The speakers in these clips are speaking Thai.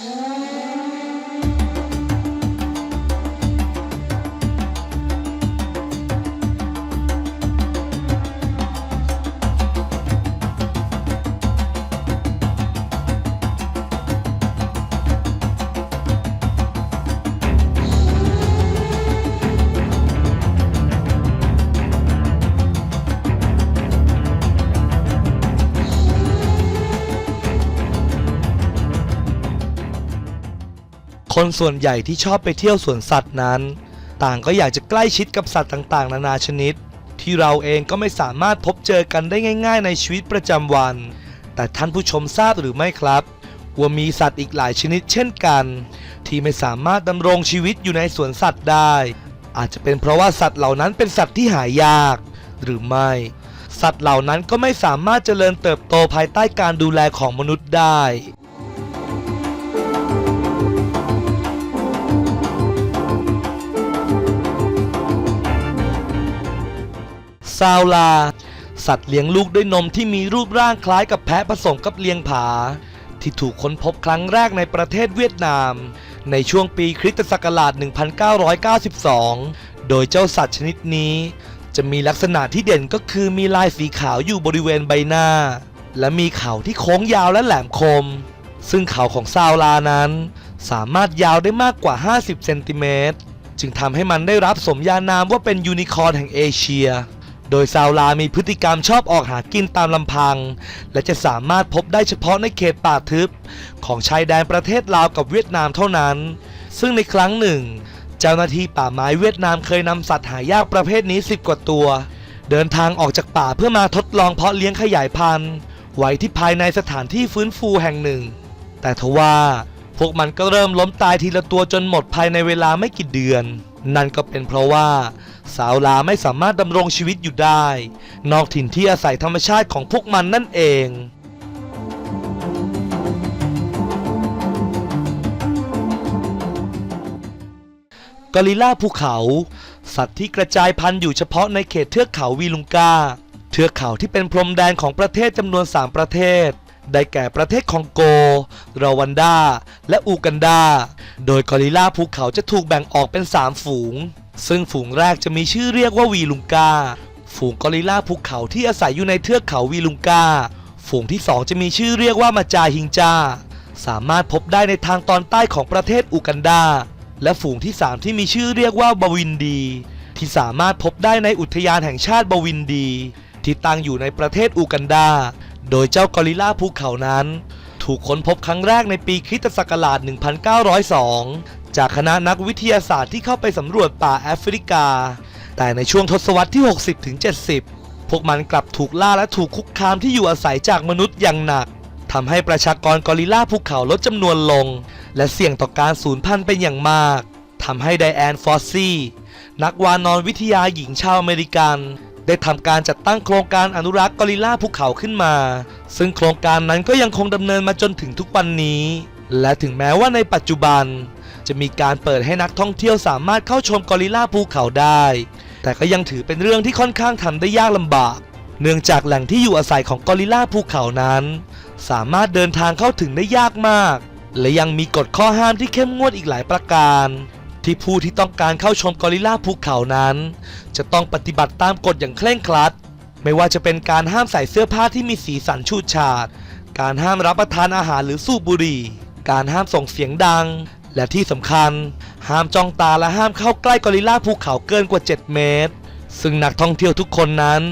Mm-hmm. คนส่วนใหญ่ที่ชอบไปเที่ยวสวนสัตว์นั้น ต่างก็อยากจะใกล้ชิดกับสัตว์ต่างๆ นานาชนิด ที่เราเองก็ไม่สามารถพบเจอกันได้ง่าย ๆ ในชีวิตประจำวัน แต่ท่านผู้ชมทราบหรือไม่ครับว่ามีสัตว์อีกหลายชนิดเช่นกัน ที่ไม่สามารถดำรงชีวิตอยู่ในสวนสัตว์ได้ อาจจะเป็นเพราะว่าสัตว์เหล่านั้นเป็นสัตว์ที่หายาก หรือไม่ สัตว์เหล่านั้นก็ไม่สามารถเจริญเติบโตภายใต้การดูแลของมนุษย์ได้ ซาวลา สัตว์เลี้ยงลูกด้วยนมที่มีรูปร่างคล้ายกับแพะผสมกับเลียงผา ที่ถูกค้นพบครั้งแรกในประเทศเวียดนาม ในช่วงปีคริสตศักราช 1992 โดยเจ้าสัตว์ชนิดนี้ จะมีลักษณะที่เด่นก็คือมีลายสีขาวอยู่บริเวณใบหน้า และมีเขาที่โค้งยาวและแหลมคม ซึ่งเขาของซาวลานั้น สามารถยาวได้มากกว่า 50 เซนติเมตรจึงทำให้มันได้รับสมญานามว่าเป็นยูนิคอร์นแห่งเอเชีย โดยซาวลามีพฤติกรรมชอบออกหากินตามลำพัง และจะสามารถพบได้เฉพาะในเขตป่าทึบ ของชายแดนประเทศลาวกับเวียดนามเท่านั้น ซึ่งในครั้งหนึ่ง เจ้าหน้าที่ป่าไม้เวียดนามเคยนำสัตว์หายากประเภทนี้ 10 กว่าตัว เดินทางออกจากป่าเพื่อมาทดลองเพาะเลี้ยงขยายพันธุ์ ไว้ที่ภายในสถานที่ฟื้นฟูแห่งหนึ่ง แต่ทว่าพวกมันก็เริ่มล้มตายทีละตัวจนหมดภายในเวลาไม่กี่เดือน นั่นก็เป็นเพราะว่า สาวลาไม่สามารถดำรงชีวิตอยู่ได้ นอกถิ่นที่อาศัยธรรมชาติของพวกมันนั่นเองกอริลลาภูเขา สัตว์ที่กระจายพันธุ์อยู่เฉพาะในเขตเทือกเขาวีลุงกา เทือกเขาที่เป็นพรมแดนของประเทศจำนวน 3 ประเทศ ได้แก่ประเทศคองโก รวันดา และอูกันดา โดยกอริลลาภูเขาจะถูกแบ่งออกเป็น 3 ฝูง ซึ่งฝูงแรกจะมีชื่อเรียกว่าวีลุงกา ฝูงกอริลลาภูเขาที่อาศัยอยู่ในเทือกเขาวีลุงกา ฝูงที่ 2 จะมีชื่อเรียกว่ามาจาฮิงจา สามารถพบได้ในทางตอนใต้ของประเทศอูกันดา และฝูงที่ 3 ที่มีชื่อเรียกว่าบาวินดี ที่สามารถพบได้ในอุทยานแห่งชาติบาวินดี ที่ตั้งอยู่ในประเทศอูกันดา โดยเจ้ากอริลลาภูเขานั้น ถูกค้นพบครั้งแรกในปีคริสตศักราช 1902 จากคณะนักวิทยาศาสตร์ที่เข้าไปสำรวจป่าแอฟริกา แต่ในช่วงทศวรรษที่ 60-70 พวกมันกลับถูกล่าและถูกคุกคามที่อยู่อาศัยจากมนุษย์อย่างหนักทำให้ประชากรกอริลลาภูเขาลดจำนวนลง และเสี่ยงต่อการสูญพันธุ์เป็นอย่างมากทำให้ไดแอนฟอสซี่นักวานอนวิทยาหญิงชาวอเมริกัน ได้ทำการจัดตั้งโครงการอนุรักษ์กอริลลาภูเขาขึ้นมา ซึ่งโครงการนั้นก็ยังคงดำเนินมาจนถึงทุกวันนี้ และถึงแม้ว่าในปัจจุบัน จะมีการเปิดให้นักท่องเที่ยวสามารถเข้าชมกอริลลาภูเขาได้ แต่ก็ยังถือเป็นเรื่องที่ค่อนข้างทำได้ยากลำบาก เนื่องจากแหล่งที่อยู่อาศัยของกอริลลาภูเขานั้น สามารถเดินทางเข้าถึงได้ยากมาก และยังมีกฎข้อห้ามที่เข้มงวดอีกหลายประการ ที่ผู้ที่ต้องการเข้าชมกอริลลาภูเขานั้น จะต้องปฏิบัติตามกฎอย่างเคร่งครัด ไม่ว่าจะเป็นการห้ามใส่เสื้อผ้าที่มีสีสันฉูดฉาด การห้ามรับประทานอาหารหรือสูบบุหรี่ การห้ามส่งเสียงดัง และที่สำคัญ ห้ามจ้องตาและห้ามเข้าใกล้กอริลลาภูเขาเกินกว่า 7 เมตร ซึ่งนักท่องเที่ยวทุกคนนั้น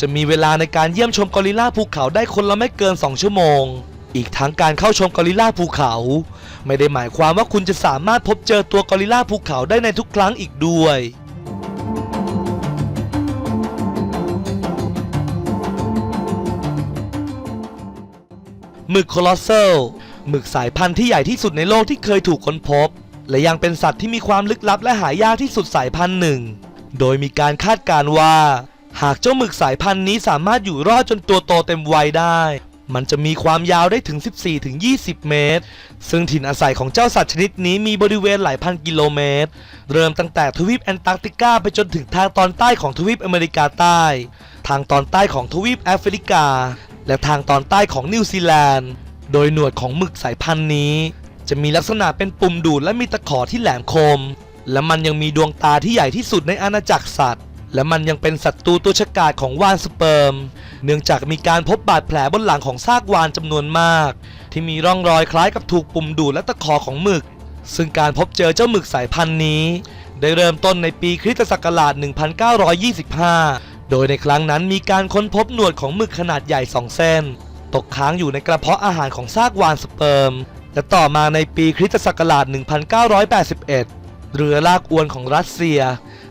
จะมีเวลาในการเยี่ยมชมกอริลลาภูเขาได้คนละไม่เกิน 2 ชั่วโมง อีกทั้งการเข้าชมกอริลลาภูเขา ไม่ได้หมายความว่าคุณจะสามารถพบเจอตัวกอริลลาภูเขาได้ในทุกครั้งอีกด้วย หมึกโคลอสเซลหมึกสายพันธุ์ที่ใหญ่ที่สุดในโลกที่เคยถูกค้นพบ และยังเป็นสัตว์ที่มีความลึกลับและหายากที่สุดสายพันธุ์หนึ่ง โดยมีการคาดการณ์ว่า หากเจ้าหมึกสายพันธุ์นี้สามารถอยู่รอดจนตัวโตเต็มวัยได้ มันจะมีความยาวได้ถึง 14-20 เมตร ซึ่งถิ่นอาศัยของเจ้าสัตว์ชนิดนี้มีบริเวณหลายพันกิโลเมตร เริ่มตั้งแต่ทวีปแอนตาร์กติกาไปจนถึงทางตอนใต้ของทวีปอเมริกาใต้ ทางตอนใต้ของทวีปแอฟริกา และทางตอนใต้ของนิวซีแลนด์ โดยหนวดของหมึกสายพันธุ์นี้ จะมีลักษณะเป็นปุ่มดูดและมีตะขอที่แหลมคม และมันยังมีดวงตาที่ใหญ่ที่สุดในอาณาจักรสัตว์ และมันยังเป็นศัตรูตัวฉกาจของวานสเปิร์ม เนื่องจากมีการพบบาดแผลบนหลังของซากวานจำนวนมาก ที่มีร่องรอยคล้ายกับถูกปุ่มดูดและตะขอของหมึก ซึ่งการพบเจอเจ้าหมึกสายพันธุ์นี้ ได้เริ่มต้นในปีคริสตศักราช 1925 โดยในครั้งนั้นมีการค้นพบหนวดของหมึกขนาดใหญ่สองเส้น ตกค้างอยู่ในกระเพาะอาหารของซากวานสเปิร์ม และต่อมาในปีคริสตศักราช 1981 เรือลากอวนของรัสเซีย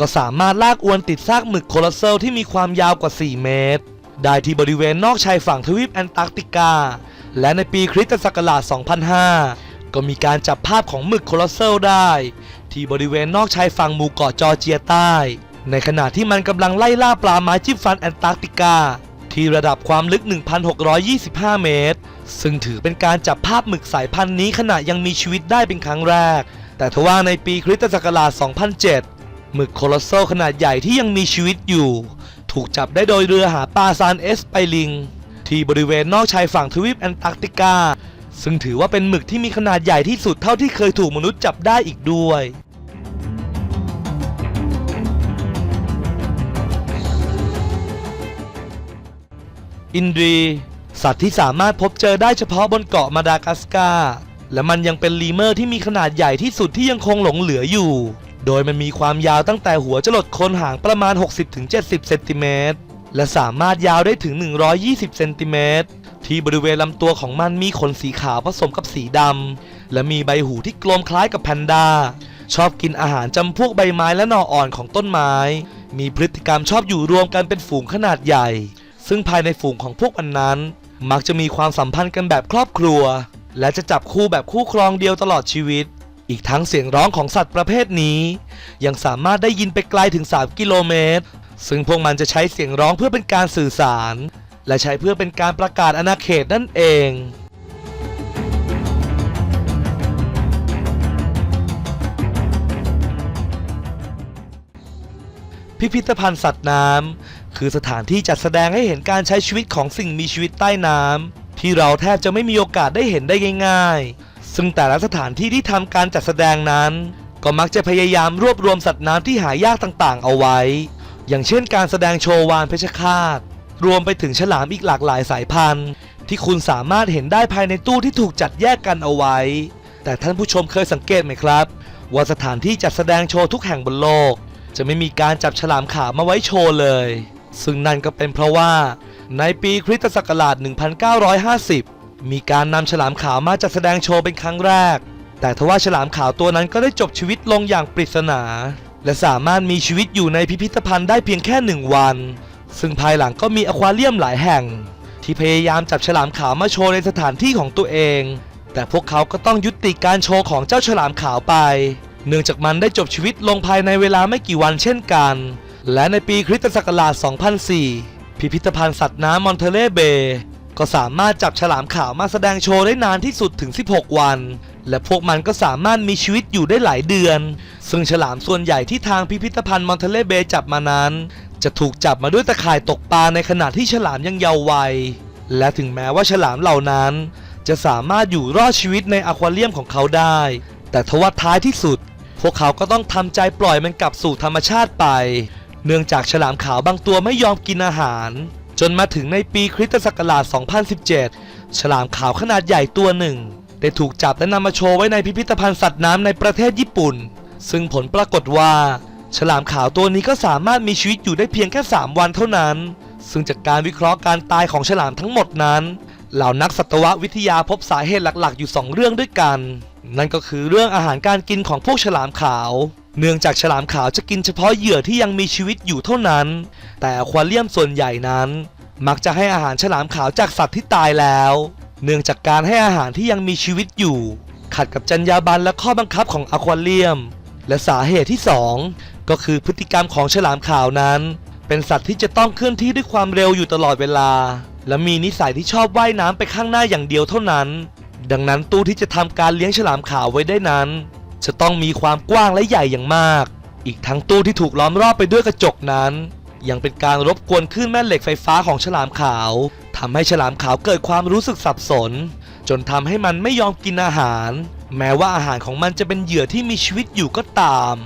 ก็สามารถลากอวนติดซากหมึกโคลอสเซลที่มีความยาวกว่า 4 เมตร ได้ที่บริเวณนอกชายฝั่งทวีปแอนตาร์กติกา และในปีคริสตศักราช 2005 ก็มีการจับภาพของหมึกโคลอสเซลได้ ที่บริเวณนอกชายฝั่งหมู่เกาะจอร์เจียใต้ ในขณะที่มันกำลังไล่ล่าปลาไม้จิ้มฟันแอนตาร์กติกา ที่ระดับความลึก 1,625 เมตร ซึ่งถือเป็นการจับภาพหมึกสายพันธุ์นี้ขณะยังมีชีวิตได้เป็นครั้งแรก แต่ทว่าในปีคริสตศักราช 2007 หมึกโคลอสโซขนาดใหญ่ที่ยังมีชีวิตอยู่ ถูกจับได้โดยเรือหาปลาซานเอสไปลิง ที่บริเวณนอกชายฝั่งทวีปแอนตาร์กติกา ซึ่งถือว่าเป็นหมึกที่มีขนาดใหญ่ที่สุดเท่าที่เคยถูกมนุษย์จับได้อีกด้วยอินทรีสัตว์ที่สามารถพบเจอได้เฉพาะบนเกาะมาดากัสการ์และมันยังเป็นลีเมอร์ที่มีขนาดใหญ่ที่สุดที่ยังคงหลงเหลืออยู่ โดยมันมีความยาวตั้งแต่หัวจรดโคนหางประมาณ 60-70 เซนติเมตร และสามารถยาวได้ถึง 120 เซนติเมตร ที่บริเวณลำตัวของมันมีขนสีขาวผสมกับสีดำ และมีใบหูที่กลมคล้ายกับแพนด้า ชอบกินอาหารจำพวกใบไม้และหน่ออ่อนของต้นไม้ มีพฤติกรรมชอบอยู่รวมกันเป็นฝูงขนาดใหญ่ ซึ่งภายในฝูงของพวกมันนั้น มักจะมีความสัมพันธ์กันแบบครอบครัว และจะจับคู่แบบคู่ครองเดียวตลอดชีวิต อีกทั้งเสียงร้องของสัตว์ประเภทนี้ ยังสามารถได้ยินไปไกลถึง 3 กิโลเมตร ซึ่งพวกมันจะใช้เสียงร้องเพื่อเป็นการสื่อสาร และใช้เพื่อเป็นการประกาศอาณาเขตนั่นเองพิพิธภัณฑ์สัตว์น้ำคือสถานที่จัดแสดงให้เห็นการใช้ชีวิตของสิ่งมีชีวิตใต้น้ำที่เราแทบจะไม่มีโอกาสได้เห็นได้ง่าย ๆ ซึ่งแต่ละสถานที่ที่ทำการจัดแสดงนั้น ก็มักจะพยายามรวบรวมสัตว์น้ำที่หายากต่างๆ เอาไว้ อย่างเช่นการแสดงโชว์วานเพชฌฆาต รวมไปถึงฉลามอีกหลากหลายสายพันธุ์ ที่คุณสามารถเห็นได้ภายในตู้ที่ถูกจัดแยกกันเอาไว้ แต่ท่านผู้ชมเคยสังเกตไหมครับ ว่าสถานที่จัดแสดงโชว์ทุกแห่งบนโลก จะไม่มีการจับฉลามขาวมาไว้โชว์เลย ซึ่งนั่นก็เป็นเพราะว่าในปีคริสตศักราช 1950 มีการนำฉลามขาวมาจัดแสดงโชว์เป็นครั้งแรก แต่ทว่าฉลามขาวตัวนั้นก็ได้จบชีวิตลงอย่างปริศนา และสามารถมีชีวิตอยู่ในพิพิธภัณฑ์ได้เพียงแค่หนึ่งวัน ซึ่งภายหลังก็มีอควาเรียมหลายแห่ง ที่พยายามจับฉลามขาวมาโชว์ในสถานที่ของตัวเอง แต่พวกเขาก็ต้องยุติการโชว์ของเจ้าฉลามขาวไป เนื่องจากมันได้จบชีวิตลงภายในเวลาไม่กี่วันเช่นกัน และในปีคริสตศักราช 2004 พิพิธภัณฑ์สัตว์น้ำมอนเทเลเบย์ ก็สามารถจับฉลามขาวมาแสดงโชว์ได้นานที่สุดถึง 16 วัน และพวกมันก็สามารถมีชีวิตอยู่ได้หลายเดือน ซึ่งฉลามส่วนใหญ่ที่ทางพิพิธภัณฑ์มอนเทเลเบจับมานั้น จะถูกจับมาด้วยตะข่ายตกปลาในขณะที่ฉลามยังเยาว์วัย และถึงแม้ว่าฉลามเหล่านั้น จะสามารถอยู่รอดชีวิตในอควาเรียมของเขาได้ แต่ทว่าท้ายที่สุด พวกเขาก็ต้องทำใจปล่อยมันกลับสู่ธรรมชาติไป เนื่องจากฉลามขาวบางตัวไม่ยอมกินอาหาร จนมาถึงในปีคริสตศักราช 2017 ฉลามขาวขนาดใหญ่ตัวหนึ่ง ได้ถูกจับและนำมาโชว์ไว้ในพิพิธภัณฑ์สัตว์น้ำในประเทศญี่ปุ่น ซึ่งผลปรากฏว่า ฉลามขาวตัวนี้ก็สามารถมีชีวิตอยู่ได้เพียงแค่ 3 วันเท่านั้น ซึ่งจากการวิเคราะห์การตายของฉลามทั้งหมดนั้น เหล่านักสัตววิทยาพบสาเหตุหลักๆ อยู่ 2 เรื่องด้วยกัน นั่นก็คือเรื่องอาหารการกินของพวกฉลามขาว เนื่องจากฉลามขาวจะกินเฉพาะเหยื่อที่ยังมีชีวิตอยู่เท่านั้น แต่อควาเรียมส่วนใหญ่นั้น มักจะให้อาหารฉลามขาวจากสัตว์ที่ตายแล้ว เนื่องจากการให้อาหารที่ยังมีชีวิตอยู่ ขัดกับจรรยาบรรณและข้อบังคับของอควาเรียม และสาเหตุที่ 2 ก็คือพฤติกรรมของฉลามขาวนั้น เป็นสัตว์ที่จะต้องเคลื่อนที่ด้วยความเร็วอยู่ตลอดเวลา และมีนิสัยที่ชอบว่ายน้ำไปข้างหน้าอย่างเดียวเท่านั้น ดังนั้นตู้ที่จะทำการเลี้ยงฉลามขาวไว้ได้นั้น จะต้องมีความกว้างและใหญ่อย่างมาก อีกทั้งตู้ที่ถูกล้อมรอบไปด้วยกระจกนั้น ยังเป็นการรบกวนคลื่นแม่เหล็กไฟฟ้าของฉลามขาวทำให้ฉลามขาวเกิดความรู้สึกสับสน จนทำให้มันไม่ยอมกินอาหาร แม้ว่าอาหารของมันจะเป็นเหยื่อที่มีชีวิตอยู่ก็ตาม